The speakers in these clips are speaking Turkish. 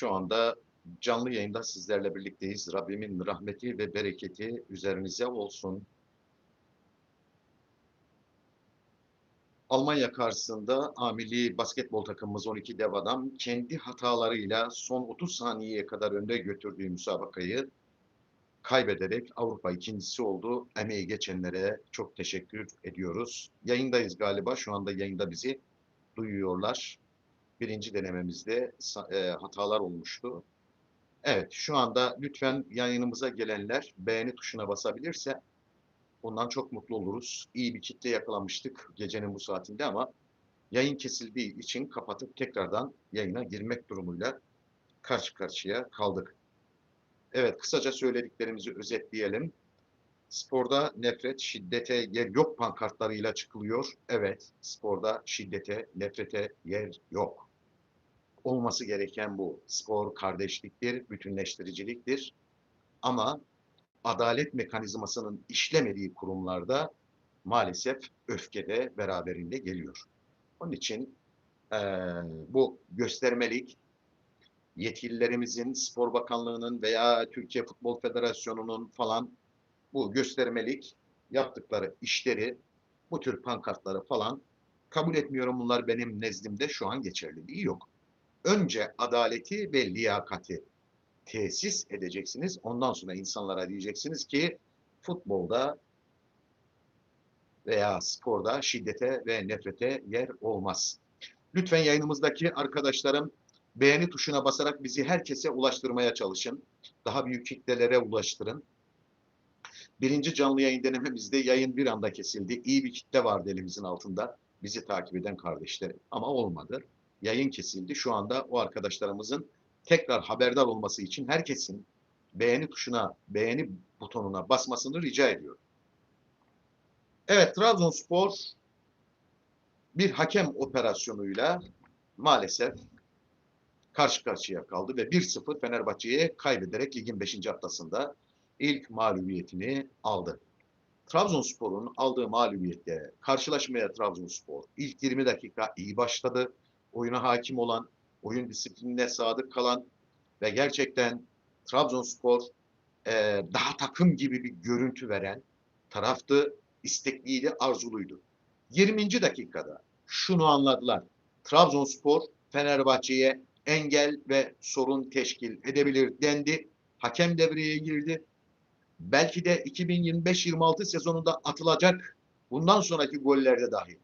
Şu anda canlı yayında sizlerle birlikteyiz. Rabbimin rahmeti ve bereketi üzerinize olsun. Almanya karşısında amili basketbol takımımız 12 dev adam kendi hatalarıyla son 30 saniyeye kadar önde götürdüğü müsabakayı kaybederek Avrupa ikincisi oldu. Emeği geçenlere çok teşekkür ediyoruz. Yayındayız galiba. Şu anda yayında bizi duyuyorlar. Birinci denememizde e, hatalar olmuştu. Evet, şu anda lütfen yayınımıza gelenler beğeni tuşuna basabilirse bundan çok mutlu oluruz. İyi bir kitle yakalamıştık gecenin bu saatinde ama yayın kesildiği için kapatıp tekrardan yayına girmek durumuyla karşı karşıya kaldık. Evet, kısaca söylediklerimizi özetleyelim. Sporda nefret, şiddete yer yok pankartlarıyla çıkılıyor. Evet, sporda şiddete, nefrete yer yok. Olması gereken bu. Spor kardeşliktir, bütünleştiriciliktir. Ama adalet mekanizmasının işlemediği kurumlarda maalesef öfke de beraberinde geliyor. Onun için eee, bu göstermelik yetkililerimizin, Spor Bakanlığı'nın veya Türkiye Futbol Federasyonu'nun falan bu göstermelik yaptıkları işleri, bu tür pankartları falan kabul etmiyorum. Bunlar benim nezdimde şu an geçerliliği yok. Önce adaleti ve liyakati tesis edeceksiniz. Ondan sonra insanlara diyeceksiniz ki futbolda veya sporda şiddete ve nefrete yer olmaz. Lütfen yayınımızdaki arkadaşlarım beğeni tuşuna basarak bizi herkese ulaştırmaya çalışın. Daha büyük kitlelere ulaştırın. Birinci canlı yayın denememizde yayın bir anda kesildi. İyi bir kitle vardı elimizin altında. Bizi takip eden kardeşlerim. Ama olmadı. Yayın kesildi. Şu anda o arkadaşlarımızın tekrar haberdar olması için herkesin beğeni tuşuna, beğeni butonuna basmasını rica ediyorum. Evet, Trabzonspor bir hakem operasyonuyla maalesef karşı karşıya kaldı ve 1-0 Fenerbahçe'ye kaybederek ligin 5. haftasında ilk mağlubiyetini aldı. Trabzonspor'un aldığı mağlubiyette karşılaşmaya Trabzonspor ilk 20 dakika iyi başladı. Oyuna hakim olan, oyun disiplinine sadık kalan ve gerçekten Trabzonspor e, daha takım gibi bir görüntü veren taraftı, istekliydi, arzuluydu. 20. dakikada şunu anladılar. Trabzonspor Fenerbahçe'ye engel ve sorun teşkil edebilir dendi. Hakem devreye girdi. Belki de 2025-26 sezonunda atılacak bundan sonraki gollerde dahi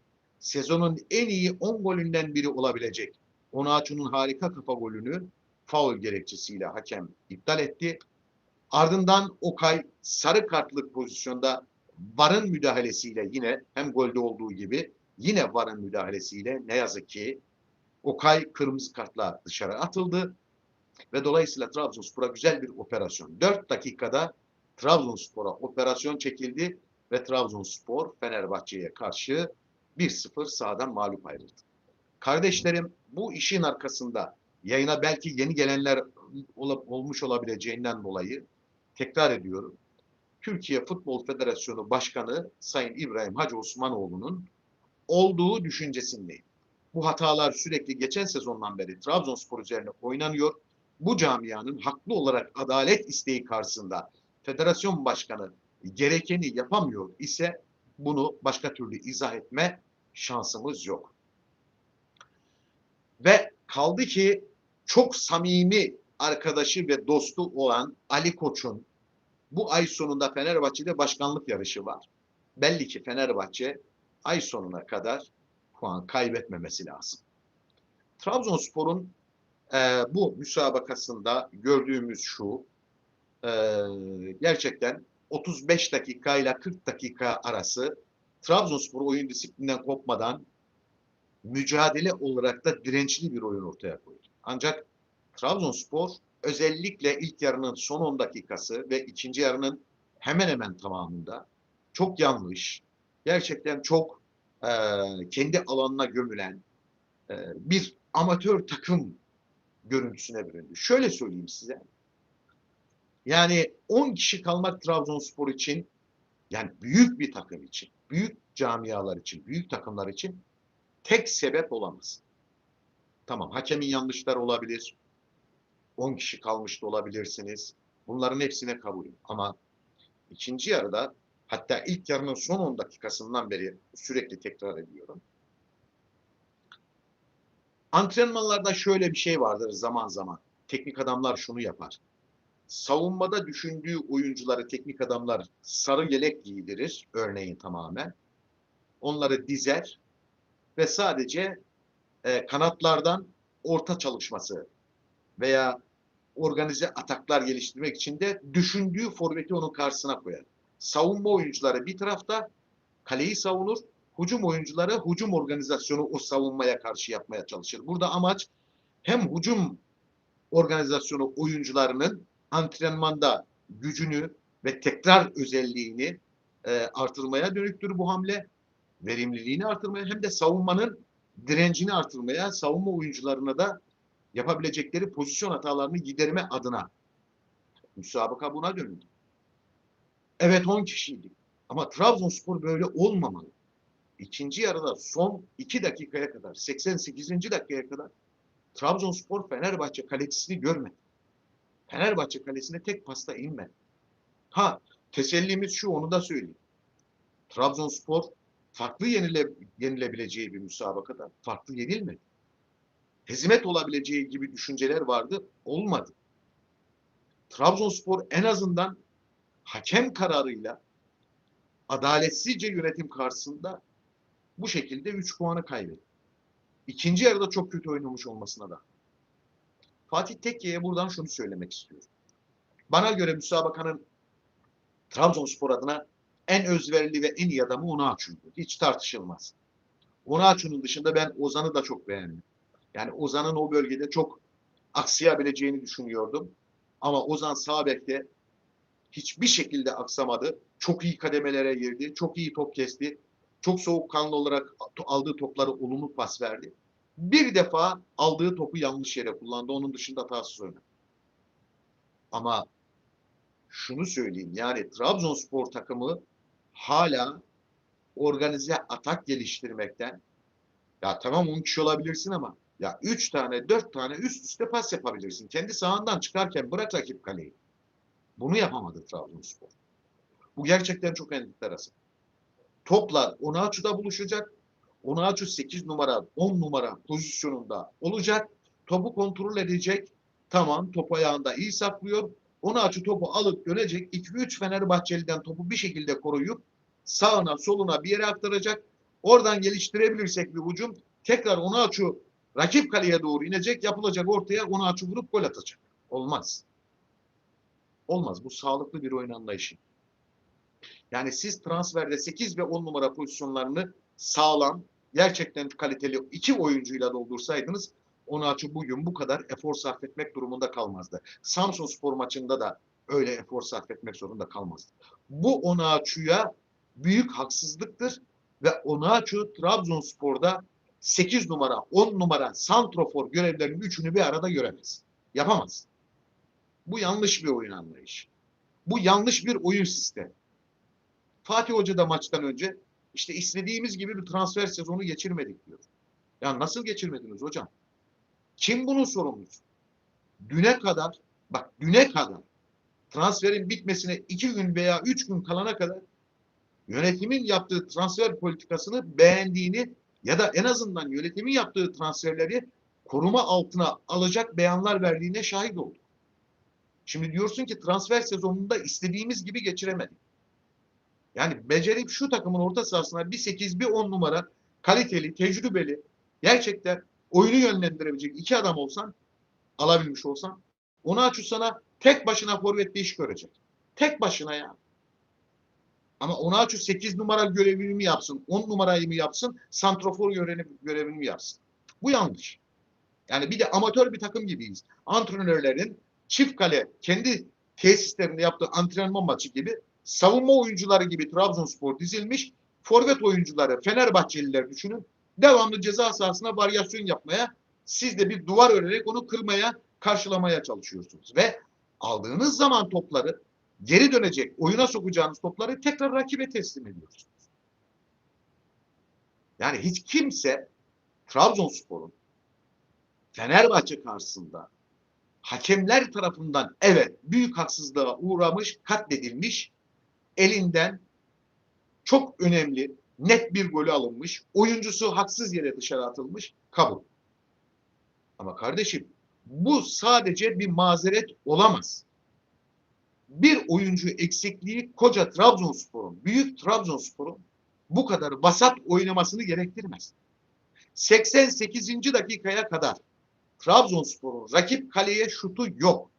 sezonun en iyi 10 golünden biri olabilecek Onaçu'nun harika kafa golünü faul gerekçesiyle hakem iptal etti. Ardından Okay sarı kartlık pozisyonda VAR'ın müdahalesiyle yine hem golde olduğu gibi yine VAR'ın müdahalesiyle ne yazık ki Okay kırmızı kartla dışarı atıldı ve dolayısıyla Trabzonspor'a güzel bir operasyon. 4 dakikada Trabzonspor'a operasyon çekildi ve Trabzonspor Fenerbahçe'ye karşı 1-0 sahadan mağlup ayrıldı. Kardeşlerim bu işin arkasında yayına belki yeni gelenler ol- olmuş olabileceğinden dolayı tekrar ediyorum. Türkiye Futbol Federasyonu Başkanı Sayın İbrahim Hacı Osmanoğlu'nun olduğu düşüncesindeyim. Bu hatalar sürekli geçen sezondan beri Trabzonspor üzerine oynanıyor. Bu camianın haklı olarak adalet isteği karşısında federasyon başkanı gerekeni yapamıyor ise bunu başka türlü izah etme şansımız yok. Ve kaldı ki çok samimi arkadaşı ve dostu olan Ali Koç'un bu ay sonunda Fenerbahçe'de başkanlık yarışı var. Belli ki Fenerbahçe ay sonuna kadar puan kaybetmemesi lazım. Trabzonspor'un e, bu müsabakasında gördüğümüz şu e, gerçekten 35 dakika ile 40 dakika arası Trabzonspor oyun disiplinden kopmadan mücadele olarak da dirençli bir oyun ortaya koydu. Ancak Trabzonspor özellikle ilk yarının son 10 dakikası ve ikinci yarının hemen hemen tamamında çok yanlış, gerçekten çok e, kendi alanına gömülen e, bir amatör takım görüntüsüne büründü. Şöyle söyleyeyim size. Yani 10 kişi kalmak Trabzonspor için yani büyük bir takım için, büyük camialar için, büyük takımlar için tek sebep olamaz. Tamam hakemin yanlışları olabilir. 10 kişi kalmış da olabilirsiniz. Bunların hepsine kabulüm. Ama ikinci yarıda hatta ilk yarının son 10 dakikasından beri sürekli tekrar ediyorum. Antrenmanlarda şöyle bir şey vardır zaman zaman. Teknik adamlar şunu yapar. Savunmada düşündüğü oyuncuları teknik adamlar sarı yelek giydirir örneğin tamamen. Onları dizer ve sadece e, kanatlardan orta çalışması veya organize ataklar geliştirmek için de düşündüğü forveti onun karşısına koyar. Savunma oyuncuları bir tarafta kaleyi savunur, hücum oyuncuları hücum organizasyonu o savunmaya karşı yapmaya çalışır. Burada amaç hem hücum organizasyonu oyuncularının antrenmanda gücünü ve tekrar özelliğini e, artırmaya dönüktür bu hamle. Verimliliğini artırmaya hem de savunmanın direncini artırmaya, savunma oyuncularına da yapabilecekleri pozisyon hatalarını giderme adına müsabaka buna dönüldü. Evet 10 kişiydik. Ama Trabzonspor böyle olmamalı. İkinci yarıda son 2 dakikaya kadar, 88. dakikaya kadar Trabzonspor Fenerbahçe kalecisini görmedi. Fenerbahçe kalesine tek pasta inmedi. Ha tesellimiz şu onu da söyleyeyim. Trabzonspor farklı yenile, yenilebileceği bir müsabakada farklı yenilmedi. Hizmet olabileceği gibi düşünceler vardı. Olmadı. Trabzonspor en azından hakem kararıyla adaletsizce yönetim karşısında bu şekilde 3 puanı kaybetti. İkinci yarıda çok kötü oynamış olmasına da. Fatih Tekke'ye buradan şunu söylemek istiyorum. Bana göre müsabakanın Trabzonspor adına en özverili ve en iyi adamı Onaçu'ydu. Hiç tartışılmaz. Onaçu'nun dışında ben Ozan'ı da çok beğendim. Yani Ozan'ın o bölgede çok aksayabileceğini düşünüyordum. Ama Ozan sağ bekte hiçbir şekilde aksamadı. Çok iyi kademelere girdi. Çok iyi top kesti. Çok soğukkanlı olarak aldığı topları olumlu pas verdi. Bir defa aldığı topu yanlış yere kullandı. Onun dışında hatasız oynadı. Ama şunu söyleyeyim yani Trabzonspor takımı hala organize atak geliştirmekten ya tamam 10 kişi olabilirsin ama ya 3 tane 4 tane üst üste pas yapabilirsin. Kendi sahandan çıkarken bırak rakip kaleyi. Bunu yapamadı Trabzonspor. Bu gerçekten çok enteresan. Toplar Onaçu'da buluşacak. Onaçu 8 numara, 10 numara pozisyonunda olacak. Topu kontrol edecek. Tamam top ayağında iyi saklıyor. Onaçu topu alıp dönecek. 2-3 Fenerbahçeli'den topu bir şekilde koruyup sağına soluna bir yere aktaracak. Oradan geliştirebilirsek bir hücum tekrar Onaçu rakip kaleye doğru inecek. Yapılacak ortaya Onaçu vurup gol atacak. Olmaz. Olmaz. Bu sağlıklı bir oyun anlayışı. Yani siz transferde 8 ve 10 numara pozisyonlarını sağlam, gerçekten kaliteli iki oyuncuyla doldursaydınız Onaçu bugün bu kadar efor sarf etmek durumunda kalmazdı. Samsun Spor maçında da öyle efor sarf etmek zorunda kalmazdı. Bu Onaçu'ya büyük haksızlıktır ve Onaçu Trabzonspor'da 8 numara, 10 numara santrofor görevlerinin üçünü bir arada göremez. Yapamaz. Bu yanlış bir oyun anlayışı. Bu yanlış bir oyun sistemi. Fatih Hoca da maçtan önce işte istediğimiz gibi bir transfer sezonu geçirmedik diyor. Ya nasıl geçirmediniz hocam? Kim bunun sorumlusu? Düne kadar, bak düne kadar transferin bitmesine iki gün veya üç gün kalana kadar yönetimin yaptığı transfer politikasını beğendiğini ya da en azından yönetimin yaptığı transferleri koruma altına alacak beyanlar verdiğine şahit olduk. Şimdi diyorsun ki transfer sezonunda istediğimiz gibi geçiremedik. Yani becerip şu takımın orta sahasına bir 8 bir 10 numara kaliteli, tecrübeli, gerçekten oyunu yönlendirebilecek iki adam olsan, alabilmiş olsan, onu açı sana tek başına forvette iş görecek. Tek başına ya. Ama onu açı 8 numara görevini mi yapsın, 10 numarayı mı yapsın, santrofor görevini mi yapsın? Bu yanlış. Yani bir de amatör bir takım gibiyiz. Antrenörlerin çift kale kendi tesislerinde yaptığı antrenman maçı gibi savunma oyuncuları gibi Trabzonspor dizilmiş. Forvet oyuncuları Fenerbahçeliler düşünün. Devamlı ceza sahasına varyasyon yapmaya, siz de bir duvar örerek onu kırmaya, karşılamaya çalışıyorsunuz. Ve aldığınız zaman topları geri dönecek, oyuna sokacağınız topları tekrar rakibe teslim ediyorsunuz. Yani hiç kimse Trabzonspor'un Fenerbahçe karşısında hakemler tarafından evet büyük haksızlığa uğramış, katledilmiş, elinden çok önemli, net bir golü alınmış, oyuncusu haksız yere dışarı atılmış, kabul. Ama kardeşim bu sadece bir mazeret olamaz. Bir oyuncu eksikliği koca Trabzonspor'un, büyük Trabzonspor'un bu kadar vasat oynamasını gerektirmez. 88. dakikaya kadar Trabzonspor'un rakip kaleye şutu yok.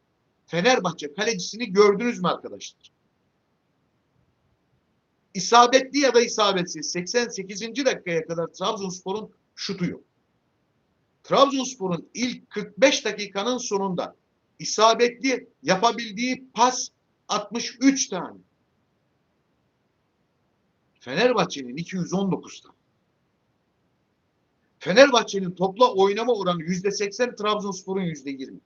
Fenerbahçe kalecisini gördünüz mü arkadaşlar? İsabetli ya da isabetsiz 88. dakikaya kadar Trabzonspor'un şutu yok. Trabzonspor'un ilk 45 dakikanın sonunda isabetli yapabildiği pas 63 tane. Fenerbahçe'nin 219 tane. Fenerbahçe'nin topla oynama oranı %80, Trabzonspor'un %20.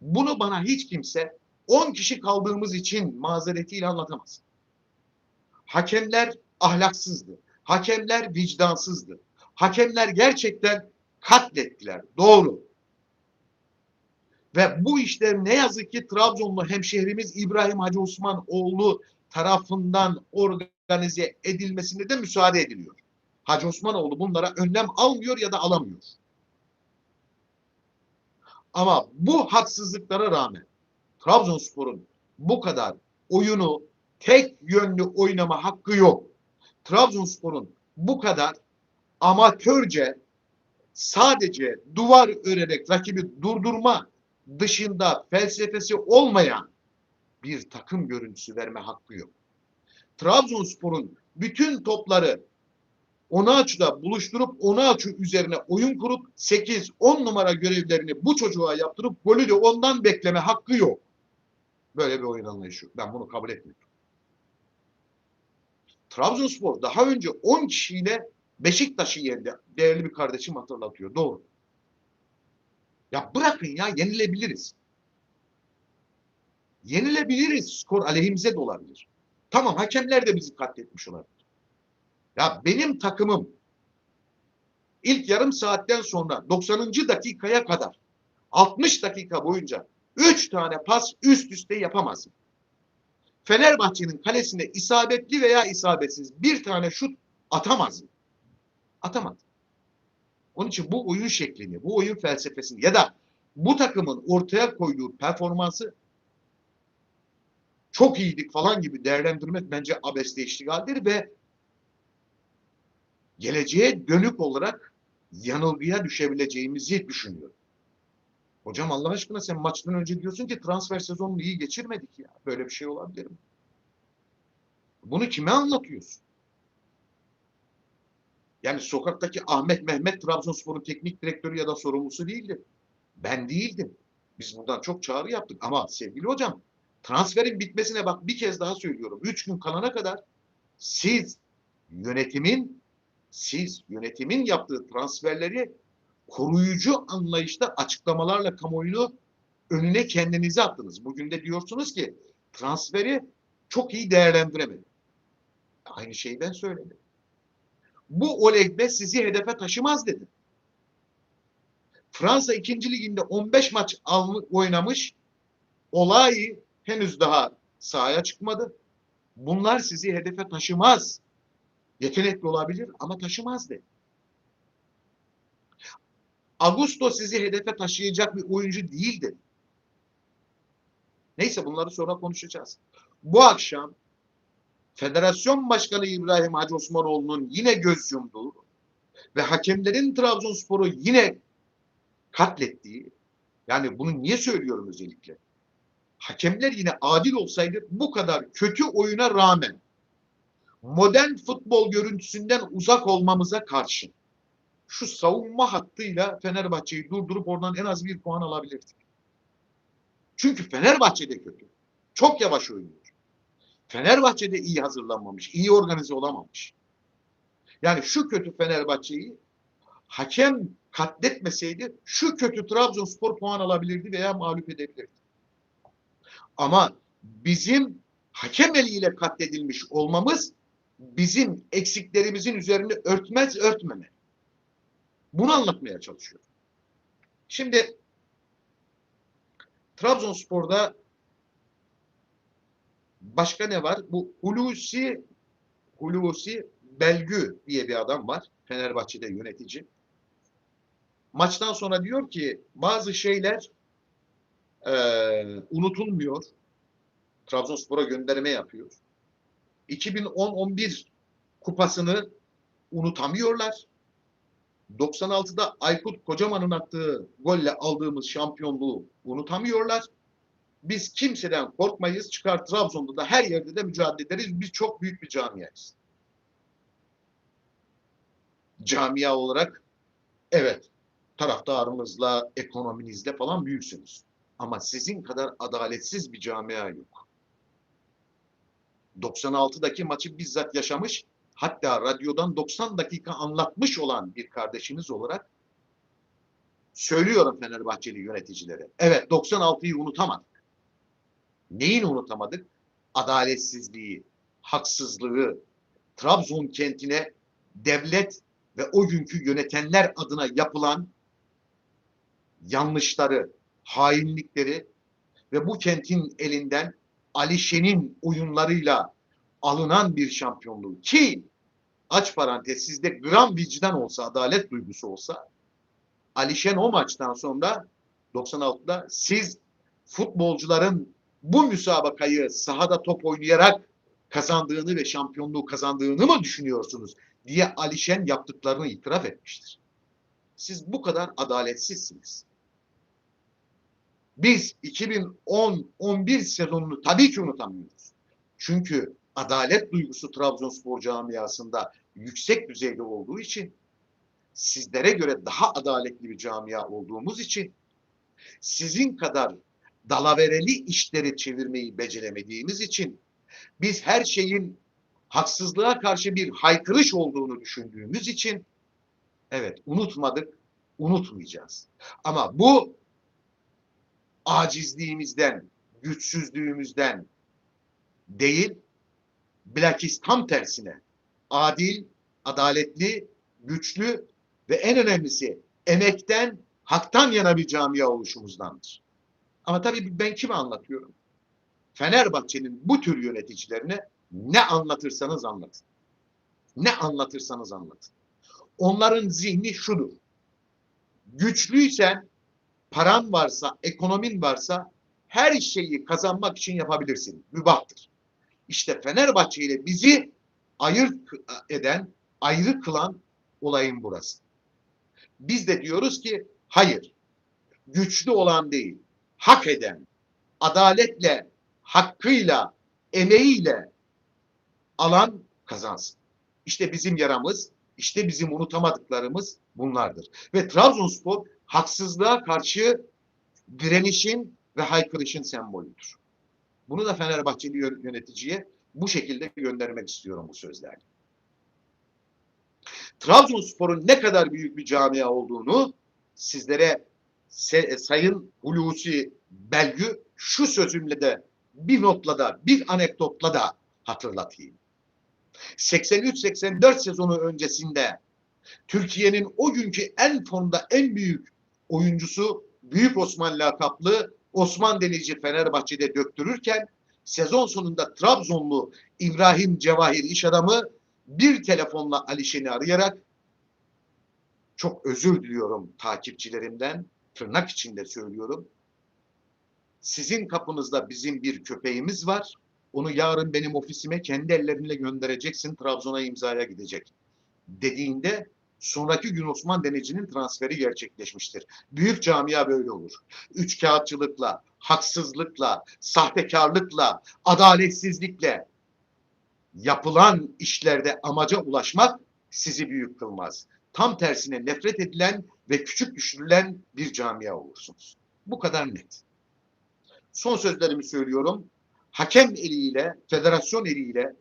Bunu bana hiç kimse 10 kişi kaldığımız için mazeretiyle anlatamaz. Hakemler ahlaksızdı. Hakemler vicdansızdı. Hakemler gerçekten katlettiler. Doğru. Ve bu işler ne yazık ki Trabzonlu hemşehrimiz İbrahim Hacı Osmanoğlu tarafından organize edilmesine de müsaade ediliyor. Hacı Osmanoğlu bunlara önlem almıyor ya da alamıyor. Ama bu haksızlıklara rağmen Trabzonspor'un bu kadar oyunu tek yönlü oynama hakkı yok. Trabzonspor'un bu kadar amatörce sadece duvar örerek rakibi durdurma dışında felsefesi olmayan bir takım görüntüsü verme hakkı yok. Trabzonspor'un bütün topları Onaçu'da buluşturup Onaçu üzerine oyun kurup 8-10 numara görevlerini bu çocuğa yaptırıp golü de ondan bekleme hakkı yok. Böyle bir oyun anlayışı. Ben bunu kabul etmiyorum. Trabzonspor daha önce 10 kişiyle Beşiktaş'ı yendi. Değerli bir kardeşim hatırlatıyor. Doğru. Ya bırakın ya yenilebiliriz. Yenilebiliriz. Skor aleyhimize de olabilir. Tamam hakemler de bizi katletmiş olabilir. Ya benim takımım ilk yarım saatten sonra 90. dakikaya kadar 60 dakika boyunca 3 tane pas üst üste yapamaz. Fenerbahçe'nin kalesine isabetli veya isabetsiz bir tane şut atamaz. Atamaz. Onun için bu oyun şeklini, bu oyun felsefesini ya da bu takımın ortaya koyduğu performansı çok iyiydik falan gibi değerlendirmek bence abesle iştigaldir ve geleceğe dönük olarak yanılgıya düşebileceğimizi düşünüyorum. Hocam Allah aşkına sen maçtan önce diyorsun ki transfer sezonunu iyi geçirmedik ya. Böyle bir şey olabilir mi? Bunu kime anlatıyorsun? Yani sokaktaki Ahmet Mehmet Trabzonspor'un teknik direktörü ya da sorumlusu değildi. Ben değildim. Biz buradan çok çağrı yaptık. Ama sevgili hocam transferin bitmesine bak bir kez daha söylüyorum. Üç gün kalana kadar siz yönetimin siz yönetimin yaptığı transferleri koruyucu anlayışta açıklamalarla kamuoyunu önüne kendinizi attınız. Bugün de diyorsunuz ki transferi çok iyi değerlendiremedi. Aynı şeyi ben söyledim. Bu Olegbe sizi hedefe taşımaz dedi. Fransa 2. liginde 15 maç oynamış. Olay henüz daha sahaya çıkmadı. Bunlar sizi hedefe taşımaz. Yetenekli olabilir ama taşımaz dedi. Augusto sizi hedefe taşıyacak bir oyuncu değildir. Neyse bunları sonra konuşacağız. Bu akşam Federasyon Başkanı İbrahim Hacı Osmanoğlu'nun yine göz yumduğu ve hakemlerin Trabzonspor'u yine katlettiği, yani bunu niye söylüyorum özellikle? Hakemler yine adil olsaydı bu kadar kötü oyuna rağmen modern futbol görüntüsünden uzak olmamıza karşın şu savunma hattıyla Fenerbahçe'yi durdurup oradan en az bir puan alabilirdik. Çünkü Fenerbahçe de kötü. Çok yavaş oynuyor. Fenerbahçe de iyi hazırlanmamış, iyi organize olamamış. Yani şu kötü Fenerbahçe'yi hakem katletmeseydi şu kötü Trabzonspor puan alabilirdi veya mağlup edebilirdi. Ama bizim hakem eliyle katledilmiş olmamız bizim eksiklerimizin üzerine örtmez örtmeme. Bunu anlatmaya çalışıyorum. Şimdi Trabzonspor'da başka ne var? Bu Hulusi Hulusi Belgü diye bir adam var. Fenerbahçe'de yönetici. Maçtan sonra diyor ki bazı şeyler eee, unutulmuyor. Trabzonspor'a gönderme yapıyor. 2010-11 kupasını unutamıyorlar. 96'da Aykut Kocaman'ın attığı golle aldığımız şampiyonluğu unutamıyorlar. Biz kimseden korkmayız. Çıkar Trabzon'da da her yerde de mücadele ederiz. Biz çok büyük bir camiayız. Camia olarak evet taraftarınızla, ekonominizle falan büyüksünüz. Ama sizin kadar adaletsiz bir camia yok. 96'daki maçı bizzat yaşamış, hatta radyodan 90 dakika anlatmış olan bir kardeşiniz olarak söylüyorum Fenerbahçeli yöneticilere. Evet 96'yı unutamadık. Neyini unutamadık? Adaletsizliği, haksızlığı, Trabzon kentine devlet ve o günkü yönetenler adına yapılan yanlışları, hainlikleri ve bu kentin elinden Ali Şen'in oyunlarıyla alınan bir şampiyonluğu ki aç parantez sizde gram vicdan olsa, adalet duygusu olsa Ali Şen o maçtan sonra 96'da siz futbolcuların bu müsabakayı sahada top oynayarak kazandığını ve şampiyonluğu kazandığını mı düşünüyorsunuz diye Ali Şen yaptıklarını itiraf etmiştir. Siz bu kadar adaletsizsiniz. Biz 2010-11 sezonunu tabii ki unutamıyoruz. Çünkü adalet duygusu Trabzonspor camiasında yüksek düzeyde olduğu için sizlere göre daha adaletli bir camia olduğumuz için sizin kadar dalavereli işleri çevirmeyi beceremediğimiz için biz her şeyin haksızlığa karşı bir haykırış olduğunu düşündüğümüz için evet unutmadık, unutmayacağız. Ama bu acizliğimizden, güçsüzlüğümüzden değil, bilakis tam tersine adil, adaletli, güçlü ve en önemlisi emekten, haktan yana bir camia oluşumuzdandır. Ama tabii ben kime anlatıyorum? Fenerbahçe'nin bu tür yöneticilerine ne anlatırsanız anlatın. Ne anlatırsanız anlatın. Onların zihni şudur. Güçlüysen, paran varsa, ekonomin varsa her şeyi kazanmak için yapabilirsin. Mübahtır. İşte Fenerbahçe ile bizi ayırt eden, ayrı kılan olayın burası. Biz de diyoruz ki hayır. Güçlü olan değil, hak eden, adaletle, hakkıyla, emeğiyle alan kazansın. İşte bizim yaramız, işte bizim unutamadıklarımız bunlardır. Ve Trabzonspor haksızlığa karşı direnişin ve haykırışın sembolüdür. Bunu da Fenerbahçeli yöneticiye bu şekilde göndermek istiyorum bu sözlerle. Trabzonspor'un ne kadar büyük bir camia olduğunu sizlere Sayın Hulusi Belgü şu sözümle de bir notla da bir anekdotla da hatırlatayım. 83-84 sezonu öncesinde Türkiye'nin o günkü en formda en büyük oyuncusu Büyük Osman lakaplı Osman Denici Fenerbahçe'de döktürürken sezon sonunda Trabzonlu İbrahim Cevahir iş adamı bir telefonla Alişen'i arayarak çok özür diliyorum takipçilerimden tırnak içinde söylüyorum. Sizin kapınızda bizim bir köpeğimiz var. Onu yarın benim ofisime kendi ellerinle göndereceksin. Trabzon'a imzaya gidecek. Dediğinde sonraki gün Osman Deneci'nin transferi gerçekleşmiştir. Büyük camia böyle olur. Üç kağıtçılıkla, haksızlıkla, sahtekarlıkla, adaletsizlikle yapılan işlerde amaca ulaşmak sizi büyük kılmaz. Tam tersine nefret edilen ve küçük düşürülen bir camia olursunuz. Bu kadar net. Son sözlerimi söylüyorum. Hakem eliyle, federasyon eliyle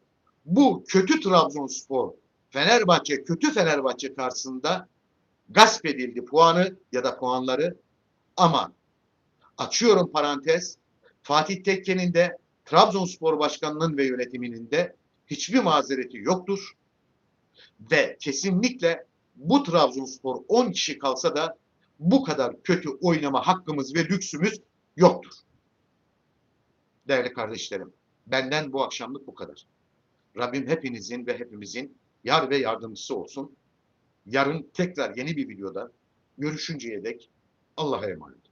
bu kötü Trabzonspor, Fenerbahçe, kötü Fenerbahçe karşısında gasp edildi puanı ya da puanları ama açıyorum parantez Fatih Tekke'nin de Trabzonspor Başkanı'nın ve yönetiminin de hiçbir mazereti yoktur. Ve kesinlikle bu Trabzonspor 10 kişi kalsa da bu kadar kötü oynama hakkımız ve lüksümüz yoktur. Değerli kardeşlerim, benden bu akşamlık bu kadar. Rabbim hepinizin ve hepimizin yar ve yardımcısı olsun. Yarın tekrar yeni bir videoda görüşünceye dek Allah'a emanet.